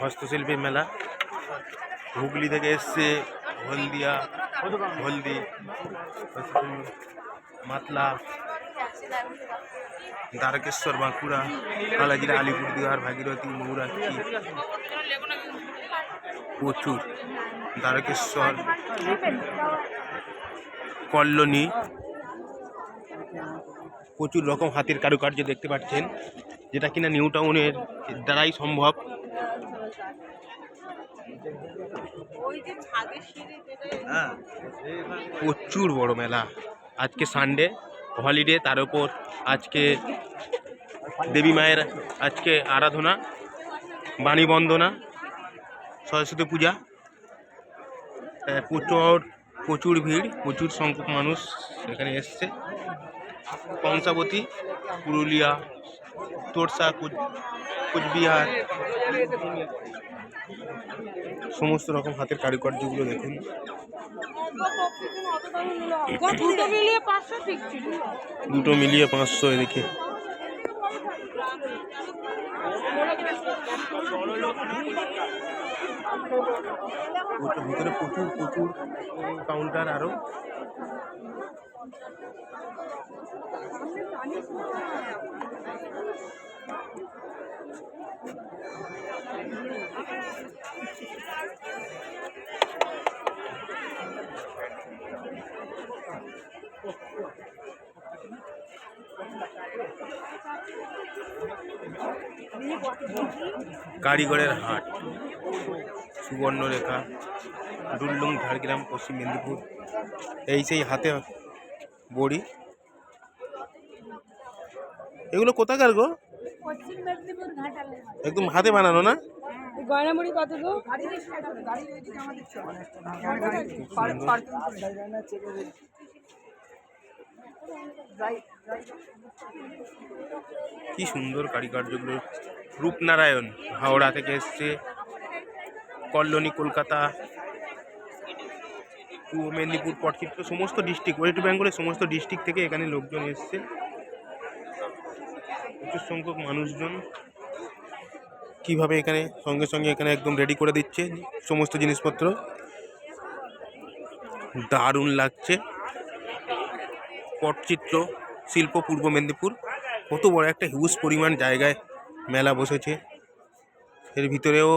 হস্তশিল্পী মেলা। হুগলি থেকে এসছে হলদিয়া, হলদি, মাতলা, দ্বারকেশ্বর, বাঁকুড়া কালাজিরা আলিপুরদুয়ার, ভাগীরথী মৌরাক্ষী প্রচুর। দ্বারকেশ্বর, কল্লোনি, প্রচুর রকম হাতের কারুকার্য দেখতে পাচ্ছেন, যেটা কিনা নিউ টাউনের দ্বারাই সম্ভব। প্রচুর বড় মেলা। আজকে সানডে হলিডে তার উপর আজকে দেবী মায়ের আজকে আরাধনা, বাণী বন্দনা, সরস্বতী পূজা। প্রচুর প্রচুর ভিড়, প্রচুর সংখ্যক মানুষ এখানে এসছে। কংসাবতী, পুরুলিয়া, তোরসা কুচবিহার সমস্ত রকম হাতের কারুকার্যগুলো দেখুন। দুটো মিলিয়ে পাঁচশো এদিকে। ভিতরে প্রচুর প্রচুর কাউন্টার আরও। কারিগরের হাট সুবর্ণরেখা ডুল্লুং ঝাড়গ্রাম পশ্চিম মেদিনীপুর এই সেই হাতে বড়ি। এগুলো কোথাকার গো? পশ্চিম মেদিনীপুর ঘাটালে একদম হাতে বানানো না? গয়নামুড়ি কত গো কি সুন্দর কারিকার্যগুলো রূপনারায়ণ হাওড়া থেকে এসছে। কল্লোনি কলকাতা। পূর্ব মেদিনীপুর পটচিত্র সমস্ত ডিস্ট্রিক্ট ওয়েস্ট বেঙ্গলের সমস্ত ডিস্ট্রিক্ট থেকে এখানে লোকজন এসছে। প্রচুর সংখ্যক মানুষজন কীভাবে এখানে সঙ্গে সঙ্গে এখানে একদম রেডি করে দিচ্ছে সমস্ত জিনিসপত্র। দারুণ লাগছে। পটচিত্র, শিল্প পূর্ব মেদিনীপুর, কত বড় একটা হিউজ পরিমাণ জায়গায় মেলা বসেছে। এর ভিতরেও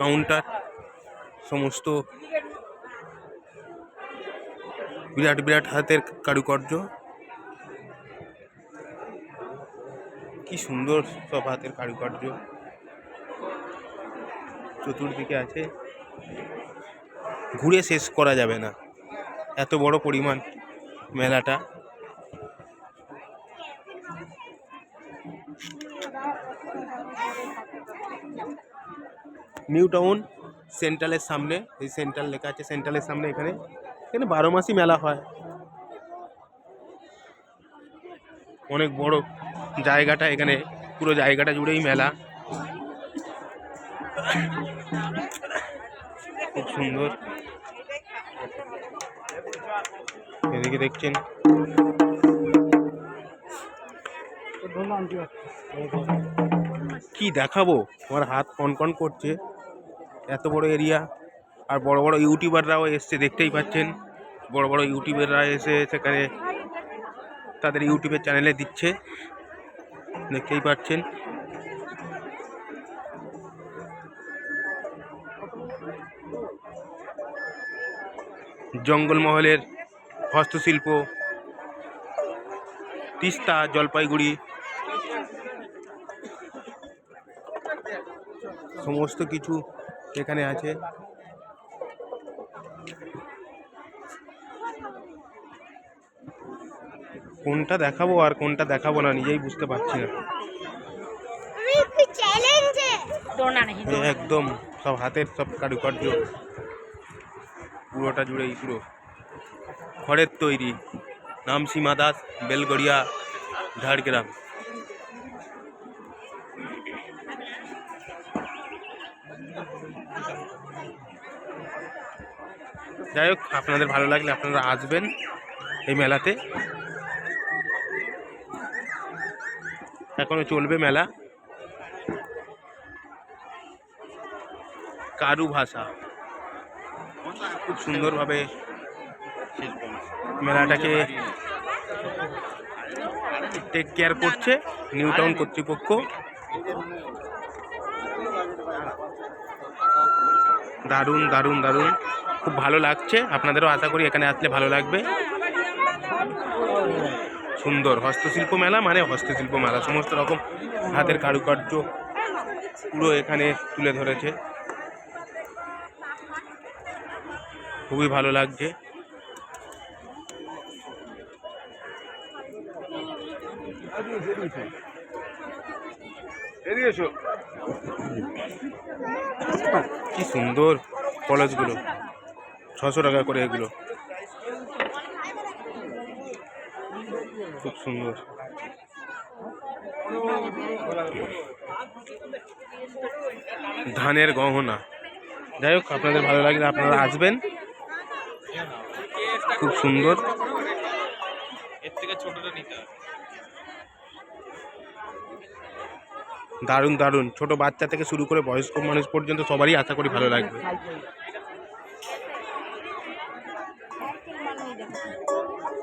কাউন্টার সমস্ত বিরাট বিরাট হাতের কারুকার্য। কি সুন্দর সব হাতের কারুকার্য। চতুর্দিকে আছে। ঘুরে শেষ করা যাবে না। এত বড় পরিমাণ মেলাটা। নিউ টাউন সেন্ট্রালের সামনে, এই সেন্ট্রাল লেখা আছে সেন্ট্রালের সামনে এখানে। এখানে বারো মাসই মেলা হয়। অনেক বড় জায়গাটা এখানে, পুরো জায়গাটা জুড়েই মেলা। খুব সুন্দর। এদিকে দেখছেন। কি দেখাবো? আমার হাত কনকন করছে। এত বড় এরিয়া। আর বড় বড় ইউটিউবাররাও এসছে, দেখতেই পাচ্ছেন। বড় বড় ইউটিউবাররা এসে সেখানে তাদের ইউটিউবের চ্যানেলে দিচ্ছে। দেখতেই পাচ্ছেন। জঙ্গলমহলের হস্তশিল্প তিস্তা জলপাইগুড়ি সমস্ত কিছু এখানে আছে। কোনটা দেখাবো আর কোনটা দেখাবো না নিজেই বুঝতে পারছি না। একদম সব হাতের সব কারুকার্য। পুরোটা জুড়েই পুরো। খড়ের তৈরি। নাম সীমা দাস বেলগড়িয়া ঝাড়গ্রাম। যাই হোক আপনাদের ভালো লাগলে আপনারা আসবেন এই মেলাতে। এখনও চলবে মেলা। কারু ভাষা। খুব সুন্দরভাবে মেলাটাকে টেক কেয়ার করছে নিউ টাউন কর্তৃপক্ষ। দারুণ দারুণ দারুণ। খুব ভালো লাগছে। আপনাদেরও আশা করি এখানে আসলে ভালো লাগবে। সুন্দর। হস্তশিল্প মেলা মানে হস্তশিল্প মেলা। সমস্ত রকম হাতের কারুকার্য পুরো এখানে তুলে ধরেছে। খুবই ভালো লাগছে। কি সুন্দর কলেজগুলো। ছশো টাকা করে এগুলো। খুব সুন্দর। ধানের গহনা। যাই হোক আপনাদের ভালো লাগলে আপনারা আসবেন। খুব সুন্দর। দারুণ দারুণ। ছোট বাচ্চা থেকে শুরু করে বয়স্ক মানুষ পর্যন্ত সবারই আশা করি ভালো লাগবে।